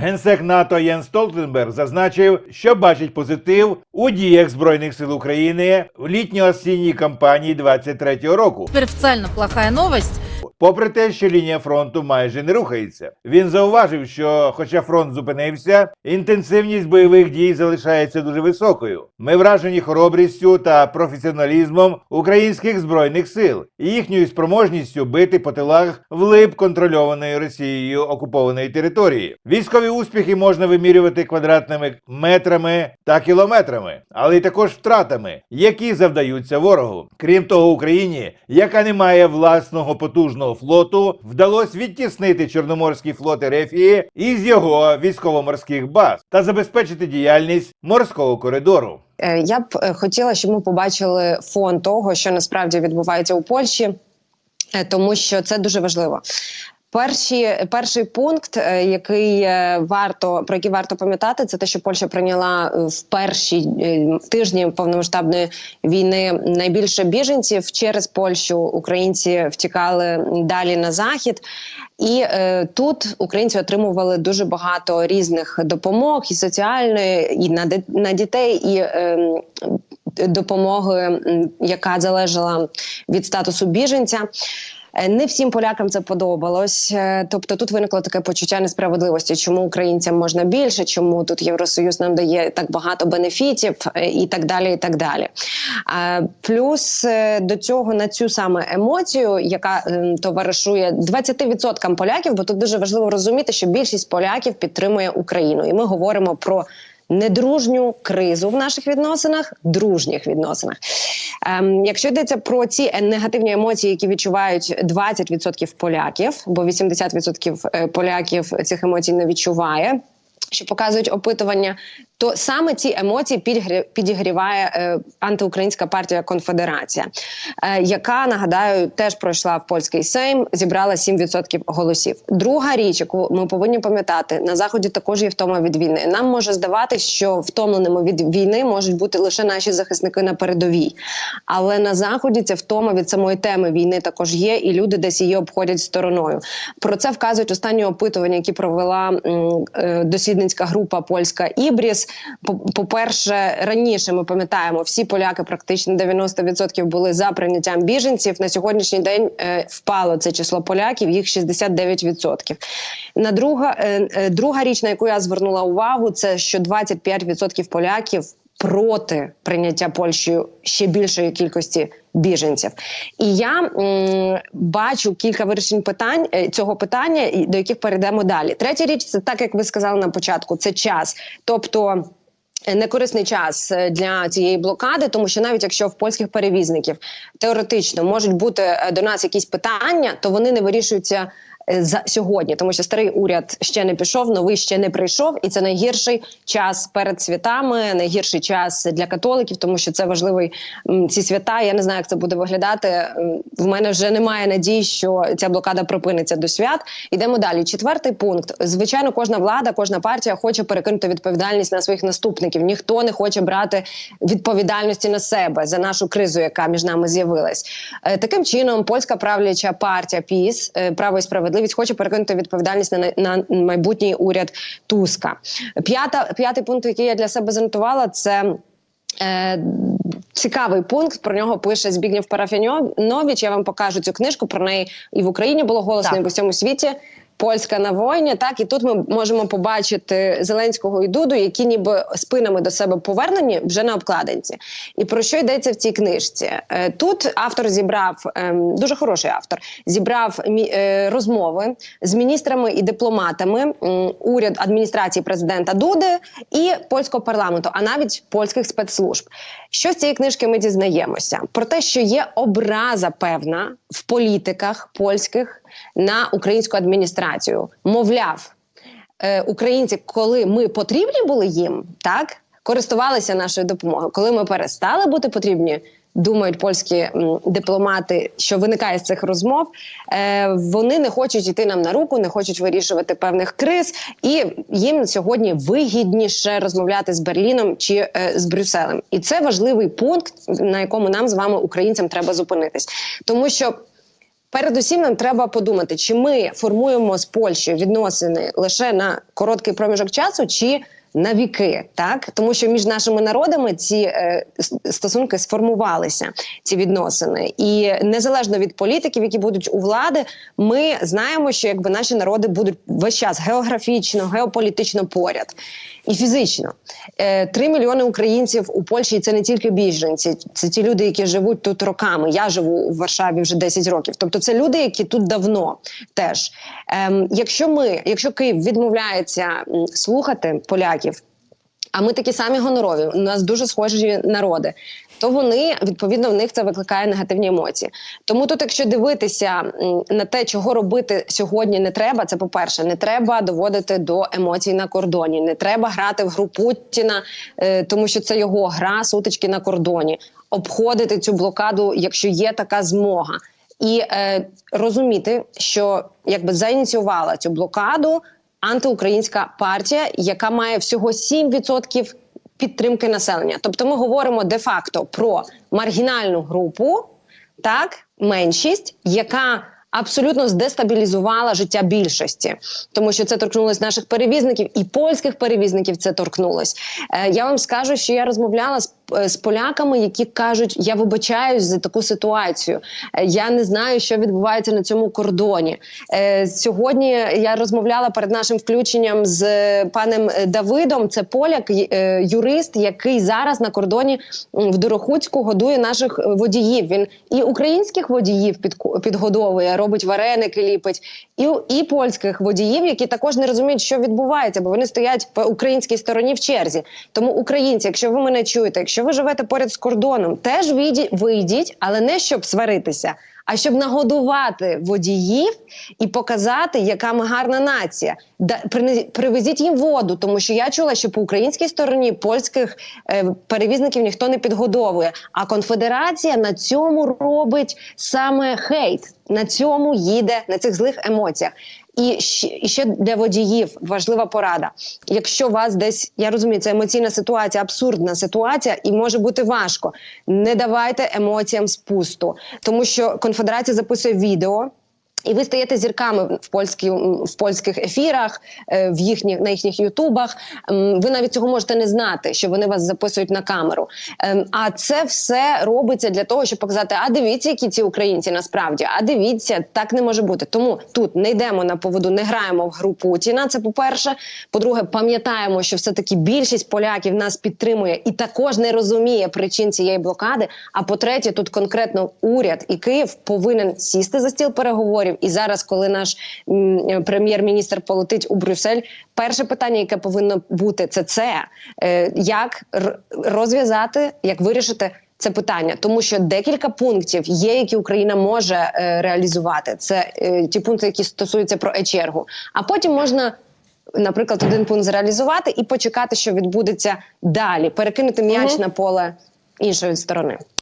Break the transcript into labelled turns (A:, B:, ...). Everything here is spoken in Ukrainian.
A: Генсек НАТО Єн Столтенберг зазначив, що бачить позитив у діях збройних сил України в літньо-осінній кампанії 23-го року.
B: Официально плохая новость.
A: Попри те, що лінія фронту майже не рухається, він зауважив, що, хоча фронт зупинився, інтенсивність бойових дій залишається дуже високою. Ми вражені хоробрістю та професіоналізмом українських збройних сил і їхньою спроможністю бити по тилах вглиб контрольованої Росією окупованої території. Військові успіхи можна вимірювати квадратними метрами та кілометрами, але й також втратами, які завдаються ворогу. Крім того, Україні, яка не має власного потужного флоту, вдалося відтіснити Чорноморський флот РФ із його військово-морських баз та забезпечити діяльність морського коридору.
C: Е, Я б е, хотіла, щоб ми побачили фон того, що насправді відбувається у Польщі, е, тому що це дуже важливо. Перші, перший пункт, е, який е, варто про який варто пам'ятати, це те, що Польща прийняла е, в перші тижні повномасштабної війни найбільше біженців через Польщу. Українці втікали далі на захід, і е, тут українці отримували дуже багато різних допомог і соціальної, і на на дітей, і е, допомоги, яка залежала від статусу біженця. Е, Не всім полякам це подобалось. Е, Тобто тут виникло таке почуття несправедливості, чому українцям можна більше, чому тут Євросоюз нам дає так багато бенефітів е, і так далі. І так далі. Плюс до цього на цю саме емоцію, яка ем, товаришує 20% поляків, бо тут дуже важливо розуміти, що більшість поляків підтримує Україну, і ми говоримо про. Недружню кризу в наших відносинах, дружніх відносинах. Ем, якщо йдеться про ці е, негативні емоції, які відчувають 20% поляків, бо 80% е, поляків цих емоцій не відчуває. Що показують опитування, то саме ці емоції підігріває е, антиукраїнська партія Конфедерація, е, яка нагадаю теж пройшла в польський сейм, зібрала 7% голосів. Друга річ, яку ми повинні пам'ятати, на заході також є втома від війни. Нам може здаватись, що втомленими від війни можуть бути лише наші захисники на передовій, але на заході ця втома від самої теми війни також є, і люди десь її обходять стороною. Про це вказують останні опитування, які провела е, дослідницька група польська Ібріс. По- По-перше, раніше ми пам'ятаємо, всі поляки, практично 90% були за прийняттям біженців. На сьогоднішній день е, впало це число поляків, їх 69%. На друга, е, е, друга річ, на яку я звернула увагу, це що 25% поляків проти прийняття Польщею ще більшої кількості біженців. І я бачу кілька вирішень питань е, цього питання, до яких перейдемо далі. Третя річ це так, як ви сказали на початку, це час, тобто. е, Некорисний час е, для цієї блокади, тому що навіть якщо в польських перевізників теоретично можуть бути до нас якісь питання, то вони не вирішуються за сьогодні, тому що старий уряд ще не пішов, новий ще не прийшов, і це найгірший час перед святами, найгірший час для католиків, тому що це важливий ці свята. Я не знаю, як це буде виглядати. В мене вже немає надії, що ця блокада припиниться до свят. Ідемо далі. Четвертий пункт. Звичайно, кожна влада, кожна партія хоче перекинути відповідальність на своїх наступників. Ніхто не хоче брати відповідальності на себе за нашу кризу, яка між нами з'явилась. Е, Таким чином, польська правляча партія ПІС е, право і справедливість хоче перекинути відповідальність на, на майбутній уряд Туска. П'ята п'ятий пункт, який я для себе занотувала, це. Е, цікавий пункт про нього пише Збігнєв Парафінович. Я вам покажу цю книжку. Про неї і в Україні було голосно,
B: Так.
C: і в усьому світі. Польська на війні, так і тут ми можемо побачити Зеленського і Дуду, які ніби спинами до себе повернені вже на обкладинці. І про що йдеться в цій книжці? Е, Тут автор зібрав ем, дуже хороший автор, зібрав е, розмови з міністрами і дипломатами уряд адміністрації президента Дуди і польського парламенту, а навіть польських спецслужб. Що з цієї книжки ми дізнаємося? Про те, що є образа певна в політиках польських на українську адміністрацію. Мовляв, е, українці, коли ми потрібні були їм, так користувалися нашою допомогою. Коли ми перестали бути потрібні, думають польські дипломати, що виникає з цих розмов. Е, вони не хочуть йти нам на руку, не хочуть вирішувати певних криз, і їм сьогодні вигідніше розмовляти з Берліном чи е, з Брюсселем. І це важливий пункт, на якому нам з вами, українцям, треба зупинитись, тому що. Передусім, нам треба подумати, чи ми формуємо з Польщею відносини лише на короткий проміжок часу, чи на віки, так тому що між нашими народами ці е, стосунки сформувалися, ці відносини, і незалежно від політиків, які будуть у влади, ми знаємо, що якби наші народи будуть весь час географічно, геополітично поряд і фізично. Е, Три мільйони українців у Польщі це не тільки біженці, це ті люди, які живуть тут роками. Я живу у Варшаві вже 10 років. Тобто, це люди, які тут давно теж. Ем, якщо ми, якщо Київ відмовляється слухати поляків. А ми такі самі гонорові. У нас дуже схожі народи. То вони відповідно в них це викликає негативні емоції. Тому тут, якщо дивитися на те, чого робити сьогодні не треба, це по-перше, не треба доводити до емоцій на кордоні, не треба грати в гру Путіна, е, тому що це його гра сутички на кордоні, обходити цю блокаду, якщо є така змога, і е, розуміти, що якби заініціювала цю блокаду антиукраїнська партія, яка має всього 7% підтримки населення. Тобто, ми говоримо де-факто про маргінальну групу, так, меншість, яка абсолютно здестабілізувала життя більшості, тому що це торкнулося наших перевізників і польських перевізників. Це торкнулось. Е, я вам скажу, що я розмовляла з, з поляками, які кажуть: я вибачаюсь за таку ситуацію. Е, я не знаю, що відбувається на цьому кордоні. Е, сьогодні я розмовляла перед нашим включенням з е, паном е, Давидом. Це поляк, е, юрист, який зараз на кордоні в Дорохуцьку годує наших е, водіїв. Він і українських водіїв підгодовує, робить вареники, ліпить, і, і польських водіїв, які також не розуміють, що відбувається, бо вони стоять по українській стороні в черзі. Тому українці, якщо ви мене чуєте, якщо ви живете поряд з кордоном, теж вийдіть, але не щоб сваритися. А щоб нагодувати водіїв і показати, яка ми гарна нація, да привезіть їм воду, тому що я чула, що по українській стороні польських е, перевізників ніхто не підгодовує. А конфедерація на цьому робить саме хейт, на цьому їде на цих злих емоціях. І ще, для водіїв важлива порада. Якщо вас десь я розумію, це емоційна ситуація, абсурдна ситуація, і може бути важко. Не давайте емоціям спусту, тому що конфедерація записує відео. І ви стаєте зірками в польській в польських ефірах, е, в їхніх на їхніх ютубах. Ви навіть цього можете не знати, що вони вас записують на камеру. Ем, А це все робиться для того, щоб показати: а дивіться, які ці українці насправді, а дивіться, так не може бути. Тому тут не йдемо на поводу, не граємо в гру Путіна. Це по перше. По-друге, пам'ятаємо, що все таки більшість поляків нас підтримує і також не розуміє причин цієї блокади. А по-третє, тут конкретно уряд і Київ повинен сісти за стіл переговорів. І зараз, коли наш прем'єр-міністр полетить у Брюссель, перше питання, яке повинно бути, це це е, як розв'язати, як вирішити. Це питання, тому що декілька пунктів є, які Україна може е, реалізувати. Це е, ті пункти, які стосуються про е-чергу. А потім можна, наприклад, один пункт зреалізувати і почекати, що відбудеться далі, перекинути м'яч
D: Мгм.
C: на поле іншої сторони.